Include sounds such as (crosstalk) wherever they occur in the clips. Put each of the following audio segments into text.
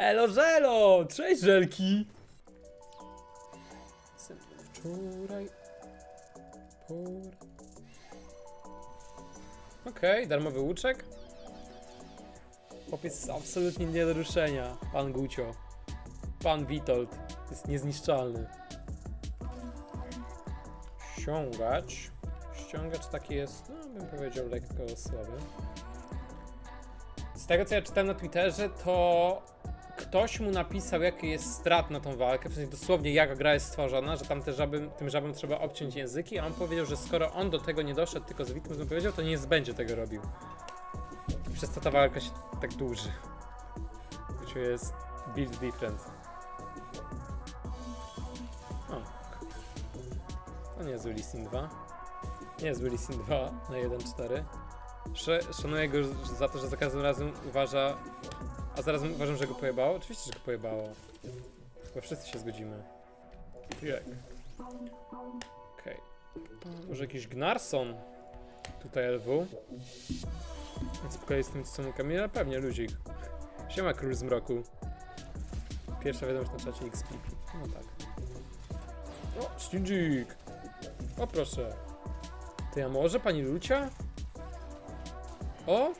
Elo żelo! Cześć żelki! Wczoraj... Por... Okej, darmowy łuczek. Chłopiec jest absolutnie nie do ruszenia. Pan Gucio. Pan Witold jest niezniszczalny. Ściągacz. Ściągacz taki jest, no bym powiedział, lekko słaby. Z tego co ja czytałem na Twitterze, to ktoś mu napisał, jaki jest strat na tą walkę, w sensie dosłownie jaka gra jest stworzona, że tam te żaby, tym żabom trzeba obciąć języki, a on powiedział, że skoro on do tego nie doszedł, tylko z Witmem powiedział, to nie będzie tego robił. I przez to ta walka się tak dłuży. Which jest build different. O. To nie jest Willy Sin 2. Nie jest Willy Sin 2 na 1.4. Sz- Szanuję go za to, że za każdym razem uważa. A zaraz uważam, że go pojebało? Oczywiście, że go pojebało. Chyba wszyscy się zgodzimy. Jak? Okej. Może jakiś Gnarson? Tutaj LW. Więc pokoju z tym stosunkami, ale pewnie luzik. Siema Król Zmroku. Pierwsza wiadomość na czacie XPP. No tak. O, Śniadzik! O proszę. To ja może, pani Lucia? O!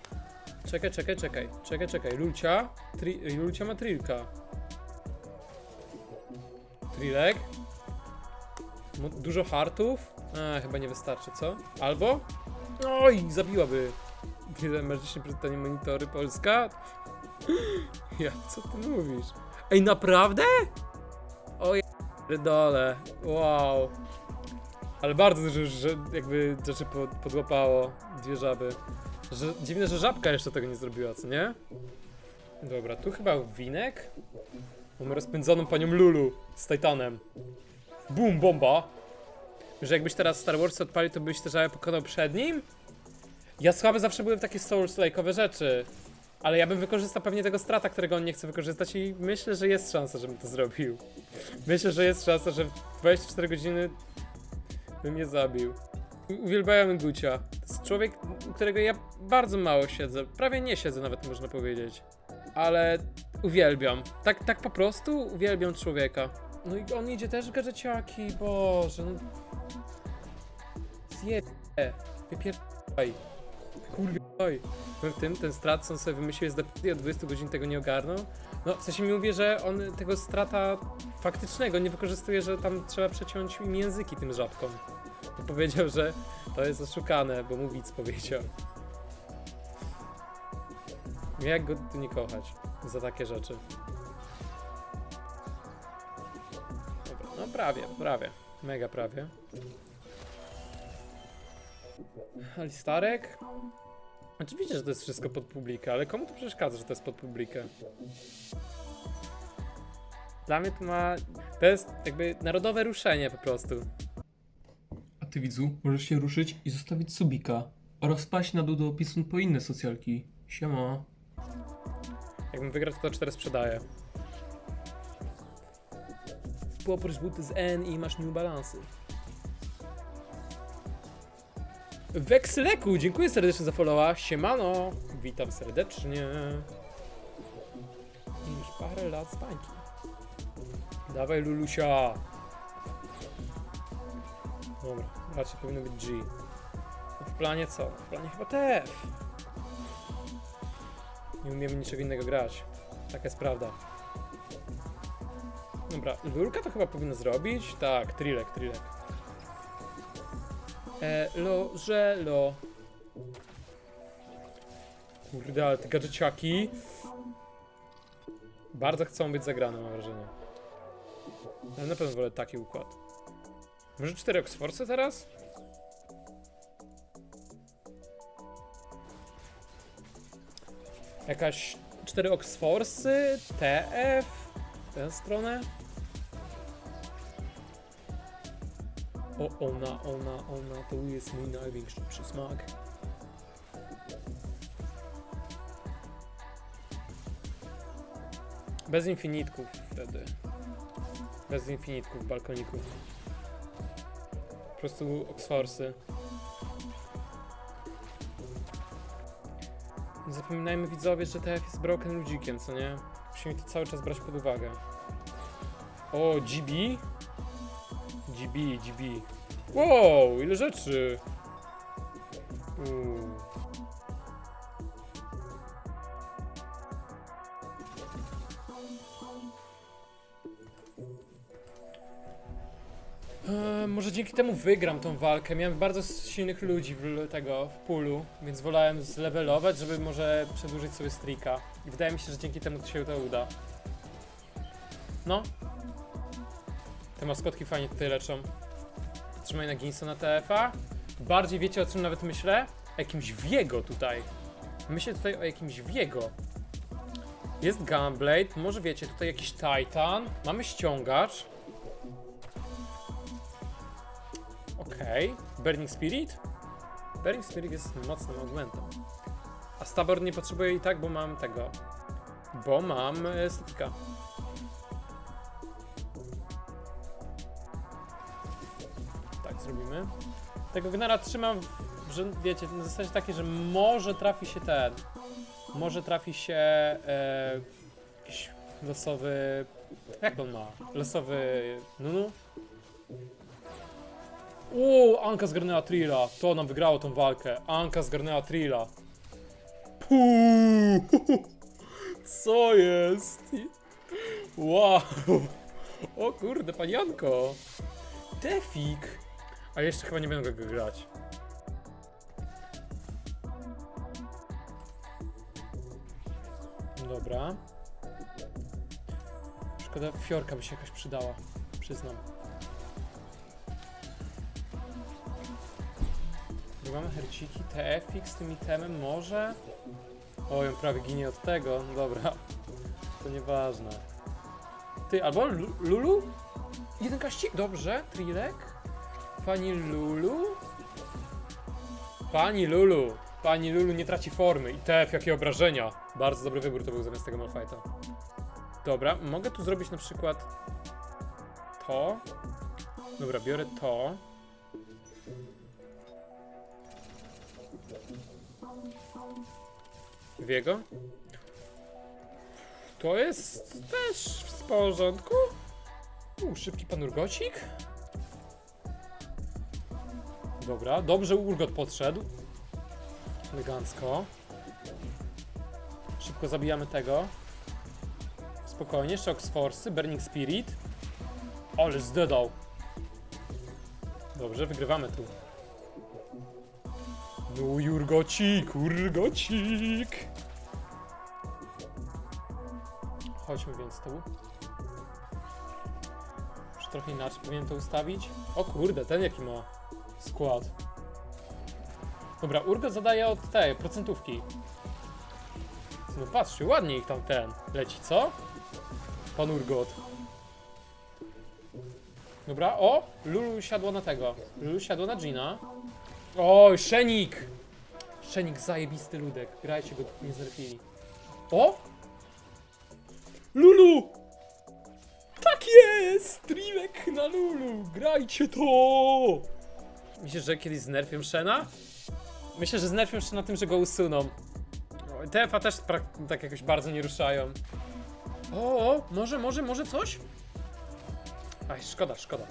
Czekaj, czekaj, czekaj. Czekaj, czekaj. Lucia. Tri Lucia ma trilka. Trilek. Dużo hartów? A, chyba nie wystarczy, co? Albo? Oj, zabiłaby. Wiele magicznie przeczytanie monitory Polska? (gasps) Ja, co ty mówisz? Ej, naprawdę? O ja dole. Wow. Ale bardzo dużo jakby rzeczy po, podłapało. Dwie żaby. Że, dziwne, że żabka jeszcze tego nie zrobiła, co nie? Dobra, tu chyba winek. Mamy rozpędzoną panią Lulu z Titanem. Boom, bomba. Że jakbyś teraz Star Wars odpalił, to byś te żabę pokonał przed nim? Ja słaby zawsze byłem w takie Souls-like'owe rzeczy. Ale ja bym wykorzystał pewnie tego strata, którego on nie chce wykorzystać i myślę, że jest szansa, żebym to zrobił. Myślę, że jest szansa, że w 24 godziny bym je zabił. Uwielbiałem Gucia. To jest człowiek, którego ja bardzo mało siedzę. Prawie nie siedzę nawet, można powiedzieć. Ale uwielbiam. Tak, tak po prostu uwielbiam człowieka. No i on idzie też w gadżeciaki, boże. No. Zje... Wypierdaj. Kurwiaj. Powiem w tym, ten strat, on sobie wymyślił, jest do od 20 godzin tego nie ogarnął. No, w sensie mi mówi, że on tego strata faktycznego nie wykorzystuje, że tam trzeba przeciąć im języki tym żabkom. Bo (laughs) powiedział, że to jest oszukane, bo mu widz powiedział. Jak go tu nie kochać za takie rzeczy? Dobra, no prawie, prawie. Mega prawie. Alistarek? Oczywiście, że to jest wszystko pod publikę, ale komu to przeszkadza, że to jest pod publikę? Dla mnie to ma... To jest jakby narodowe ruszenie po prostu. Ty widzu, możesz się ruszyć i zostawić subika oraz wpaść na dół do opisu po inne socjalki. Siema. Jakbym wygrał, to to 4 sprzedaję. Poproś buty z N i masz New Balansy. Weksleku, dziękuję serdecznie za followa. Siemano, witam serdecznie. Już parę lat z bańki. Dawaj Lulusia. Dobra, raczej powinno być G. W planie co? W planie chyba TF. Nie umiemy niczego innego grać. Taka jest prawda. Dobra, Lurka to chyba powinno zrobić. Tak, Trilek, Trilek. E, lo, że, lo. Kurde, ale te gadżeciaki bardzo chcą być zagrane, mam wrażenie. Ale na pewno wolę taki układ. Może cztery Oxforce teraz? Jakaś cztery Oxforce, TF, w tę stronę. O, ona, ona, ona, to jest mój największy przysmak. Bez infinitków wtedy. Bez infinitków, balkoników. Po prostu Oxforce'y. Nie zapominajmy widzowie, że TF jest broken ludzikiem, co nie? Musimy to cały czas brać pod uwagę. O, GB? GB, GB. Wow, ile rzeczy! Uuu. Eee, może dzięki temu wygram tą walkę. Miałem bardzo silnych ludzi w tego w pulu, więc wolałem zlevelować, żeby może przedłużyć sobie streaka. I wydaje mi się, że dzięki temu się to uda. No. Te maskotki fajnie tutaj leczą. Trzymaj na Ginso na TF-a. Bardziej wiecie o czym nawet myślę? O jakimś Wiego tutaj. Myślę tutaj o jakimś Wiego. Jest Gunblade, może wiecie, tutaj jakiś Titan. Mamy ściągacz. Okej. Burning Spirit? Burning Spirit jest mocnym augmentem. A Stabor nie potrzebuję i tak, bo mam tego. Bo mam e. Tak zrobimy. Tego gnara trzymam, w, wiecie, na zasadzie takiej, że może trafi się ten. Może trafi się e, jakiś losowy. Jak on ma? Losowy Nunu? Uuu, Anka zgarnęła Trilla. To nam wygrało tą walkę. Anka zgarnęła Trilla. Puuu. (laughs) Co jest? Wow. O kurde, panianko. Defik. A jeszcze chyba nie będę go grać. Dobra. Szkoda, fiorka by się jakaś przydała. Przyznam. Mamy herciki, TFX z tym itemem może? Oj, on prawie ginie od tego, no dobra. To nieważne. Ty, albo Lu- Lulu? Jeden kaścik, dobrze, Trilek. Pani Lulu? Pani Lulu. Pani Lulu nie traci formy. I TF, jakie obrażenia. Bardzo dobry wybór to był zamiast tego Malfighta. Dobra, mogę tu zrobić na przykład to. Dobra, biorę to. Wiego? To jest też w porządku. U, szybki pan Urgocik. Dobra, dobrze Urgot podszedł. Elegancko. Szybko zabijamy tego. Spokojnie, Shock Force, Burning Spirit. Ale zdedał. Dobrze, wygrywamy tu. No Jurgocik, Urgocik. Chodźmy więc tu. Już trochę inaczej powinienem to ustawić. O kurde, ten jaki ma skład. Dobra, Urgot zadaje od tej procentówki. No patrzcie, ładnie ich tam ten leci, co? Pan Urgot. Dobra, o! Lulu siadła na tego. Lulu siadła na Gina. Oj, Szenik! Szenik, zajebisty ludek. Grajcie go, nie zerfili. O! Lulu! Tak jest! Trilek na Lulu! Grajcie to! Myślisz, że kiedyś znerfią Shena? Myślę, że znerfią Shena tym, że go usuną. TFA też tak jakoś bardzo nie ruszają. O, o, może, może, może coś? Aj, szkoda, szkoda.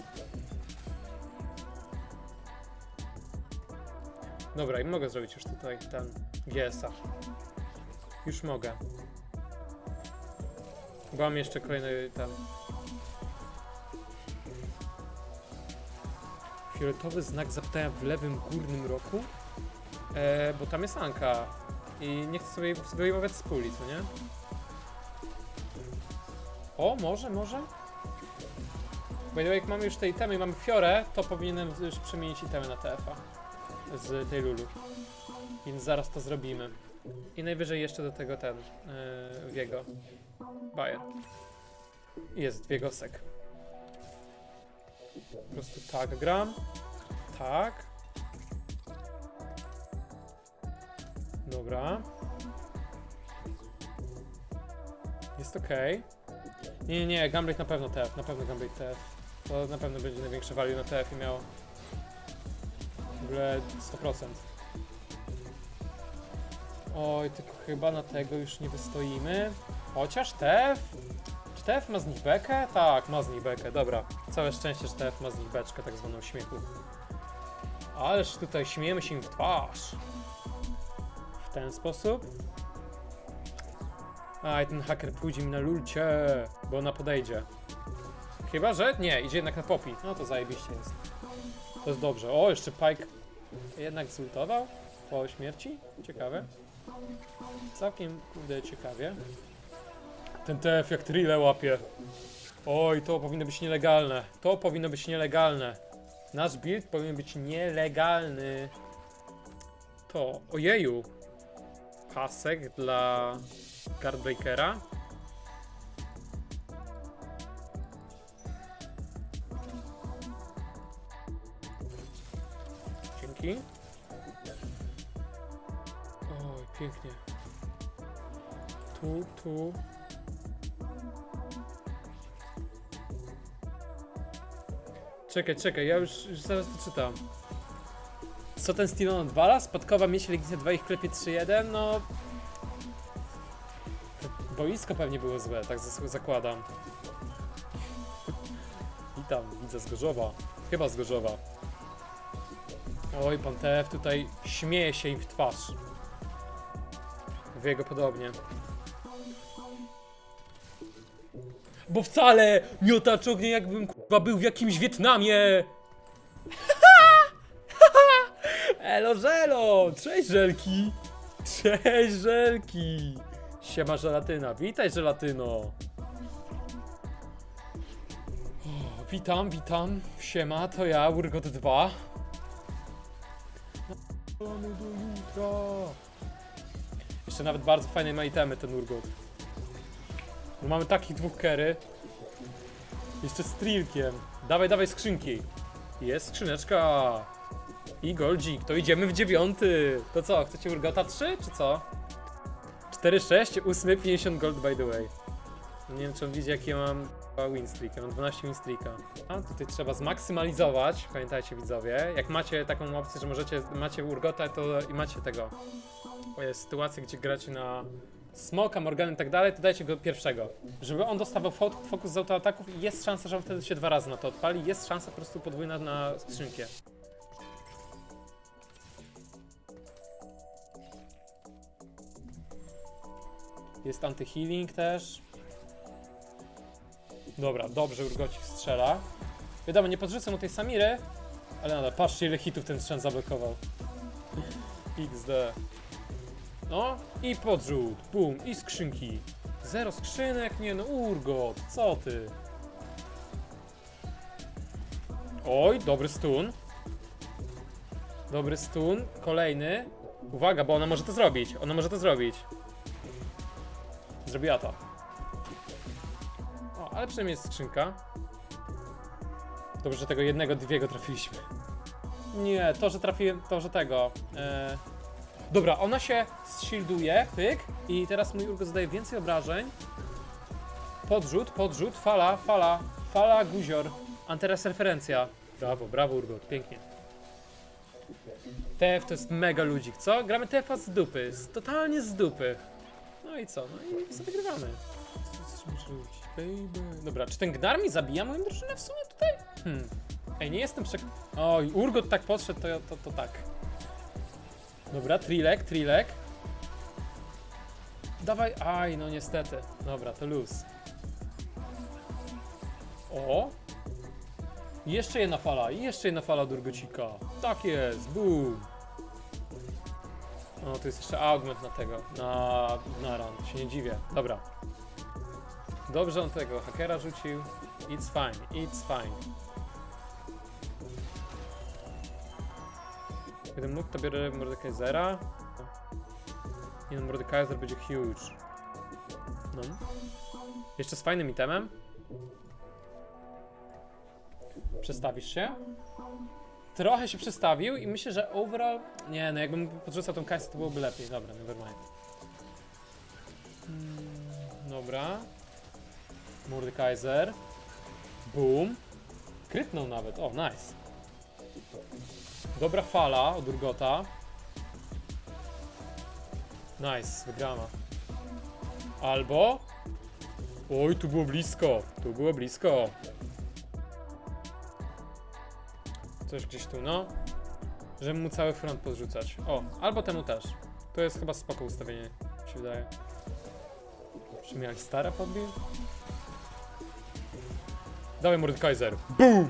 Dobra, i mogę zrobić już tutaj ten GS-a. Już mogę. Bo mam jeszcze kolejny ten. Fioletowy znak zapytania w lewym górnym rogu? E, bo tam jest Anka. I nie chcę sobie wyjmować z puli, co nie? O, może, może? Way, jak mamy już te itemy i mamy Fiorę, to powinienem już przemienić itemy na TF-a. Z tej Lulu. Więc zaraz to zrobimy. I najwyżej jeszcze do tego ten, yy, Wiego. Bayer. Jest Wiegosek. Po prostu tak gram. Tak. Dobra. Jest ok. Nie, nie, nie, Gunblade na pewno TF, na pewno Gunblade TF. To na pewno będzie największe value na TF i miało. Ogóle 100%. Oj, tylko chyba na tego już nie wystoimy. Chociaż TF... Czy TF ma z nich bekę? Tak, ma z nich bekę, dobra. Całe szczęście, że TF ma z nich beczkę, tak zwaną śmiechu. Ależ tutaj śmiejemy się im w twarz. W ten sposób. Aj, ten haker pójdzie mi na lulcie, bo ona podejdzie. Chyba, że? Nie, idzie jednak na popi. No to zajebiście jest. To jest dobrze. O, jeszcze Pike jednak zultował po śmierci. Ciekawe. Całkiem, kurde, ciekawie. Ten TF jak trille łapie. Oj, to powinno być nielegalne. To powinno być nielegalne. Nasz build powinien być nielegalny. To, ojeju. Pasek dla Guardbreakera. Dzięki. Oj, pięknie. Tu, tu. Czekaj, czekaj, ja już, już zaraz to czytam. Co ten Steven odwala? Spadkowa myśl Legicja 2 ich klepie 3-1? No... Boisko pewnie było złe, tak zakładam. (laughs) Witam, widzę z Gorzowa. Chyba z Gorzowa. Oj, pan TF tutaj śmieje się im w twarz. W jego podobnie. Bo wcale nie otacz ognia, jakbym kurwa był w jakimś Wietnamie! (laughs) Elo żelo! Cześć żelki! Cześć żelki! Siema żelatyna, witaj żelatyno! Witam, witam, siema, to ja, Urgot 2. Mamy do jutra! Jeszcze nawet bardzo fajne ma itemy ten Urgot. No mamy takich dwóch kery. Jeszcze z trilkiem. Dawaj, dawaj skrzynki. Jest skrzyneczka. I goldzik. To idziemy w dziewiąty. To co, chcecie Urgota 3 czy co? 4, 6, 8, 50 gold by the way. Nie wiem czy on widzi jaki ja mam win streak. Ja mam 12 win streaka. A tutaj trzeba zmaksymalizować. Pamiętajcie widzowie. Jak macie taką opcję, że możecie, macie Urgota to i macie tego. e, Sytuację, gdzie gracie na Smoka, Morgana i tak dalej, to dajcie go pierwszego. Żeby on dostawał fo- fokus z autoataków i jest szansa, że on wtedy się dwa razy na to odpali. Jest szansa po prostu podwójna na skrzynkę. Jest anti-healing też. Dobra, dobrze Urgocik strzela. Wiadomo, nie podrzucę mu tej Samiry, ale nadal, patrzcie ile hitów ten strzęt zablokował. XD. No i podrzut, bum, i skrzynki. Zero skrzynek? Nie no, Urgot, co ty? Oj, dobry stun. Dobry stun, kolejny. Uwaga, bo ona może to zrobić, ona może to zrobić. Zrobiła to. Ale przynajmniej jest skrzynka. Dobrze, że tego jednego, dwiego trafiliśmy. Nie, to, że trafiłem, to, że tego. E... Dobra, ona się shielduje, pyk, i teraz mój Urgot zadaje więcej obrażeń. Podrzut, podrzut, fala, fala, fala, guzior. A teraz referencja. Brawo, brawo Urgot, pięknie. TF to jest mega ludzik, co? Gramy TF z dupy, z, totalnie z dupy. No i co? No i sobie baby? Dobra, czy ten Gnar mi zabija moją drużynę w sumie tutaj? Hmm. Ej, nie jestem przek... Oj, Urgot tak podszedł, to, to, to tak. Dobra, Trilek, Trilek. Dawaj, aj, no niestety. Dobra, to luz. O! Jeszcze jedna fala, jeszcze jedna fala Durgocika. Tak jest, boom. O, tu jest jeszcze augment na tego, na, na run, się nie dziwię. Dobra. Dobrze on tego hakera rzucił. It's fine, it's fine. Gdybym mógł, to biorę Mordekaisera. Nie no, Mordekaiser będzie huge. No. Jeszcze z fajnym itemem. Przestawisz się? Trochę się przestawił i myślę, że overall... Nie, no jakbym podrzucał tą kasę, to byłoby lepiej. Dobra, nevermind. Mm, Dobra. Mordekaiser. Boom. Krytnął nawet. O, nice. Dobra fala od Urgota. Nice, wygrana. Albo Oj, tu było blisko. Tu było blisko. Coś gdzieś tu, no. Żeby mu cały front podrzucać. O, albo temu też. To jest chyba spoko ustawienie, mi się wydaje. Czy mi stara podbił? Dawaj Mordekaiser. BOOM!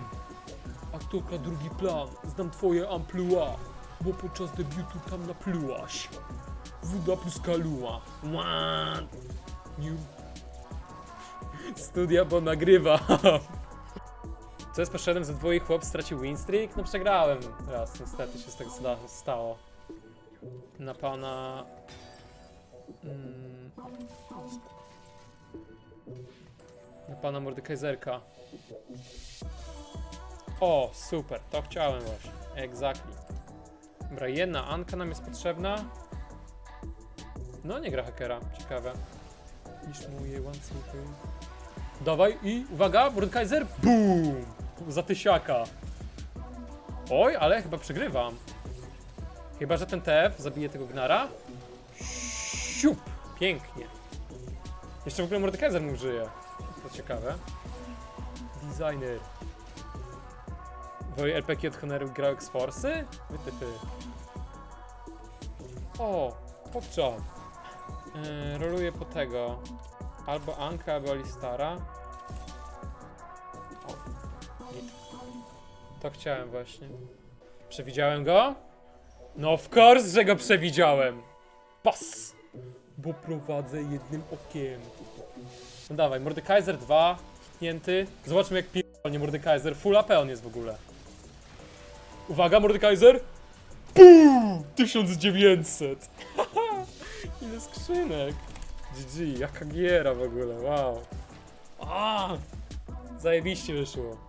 Aktorka drugi plan. Znam twoje amplua. Bo podczas debiutu tam naplułaś. Wuda plus kaluła. One. New. Studia, bo nagrywa. (laughs) Co jest poszedłem za dwoje chłop stracił win streak? No przegrałem raz, niestety się z tego stało. Na pana... Mm, na pana Mordekaiserka. O, super, to chciałem właśnie. Exactly. Dobra, jedna Anka nam jest potrzebna. No, nie gra hakera, ciekawe. Niż moje łańcuchy. Dawaj i uwaga, Mordekaiser, BOOM! Za tysiaka. Oj, ale chyba przegrywam. Chyba, że ten TF zabije tego Gnara. Siup! Pięknie. Jeszcze w ogóle Mordekaiser mu żyje. To ciekawe. Designer. Woje LPK od Honoru grał X-Force'y? Wytyfy. O, popczan. Yy, roluję po tego. Albo Anka, albo Alistara. O. To chciałem właśnie. Przewidziałem go? No of course, że go przewidziałem. Pas! Bo prowadzę jednym okiem. No dawaj, Mordekaiser 2, hitnięty. Zobaczmy jak pierdolnie Mordekaiser. Full AP on jest w ogóle. Uwaga, Mordekaiser! Pum! 1900! (laughs) Ile skrzynek! GG, jaka giera w ogóle, wow. A! Zajebiście wyszło.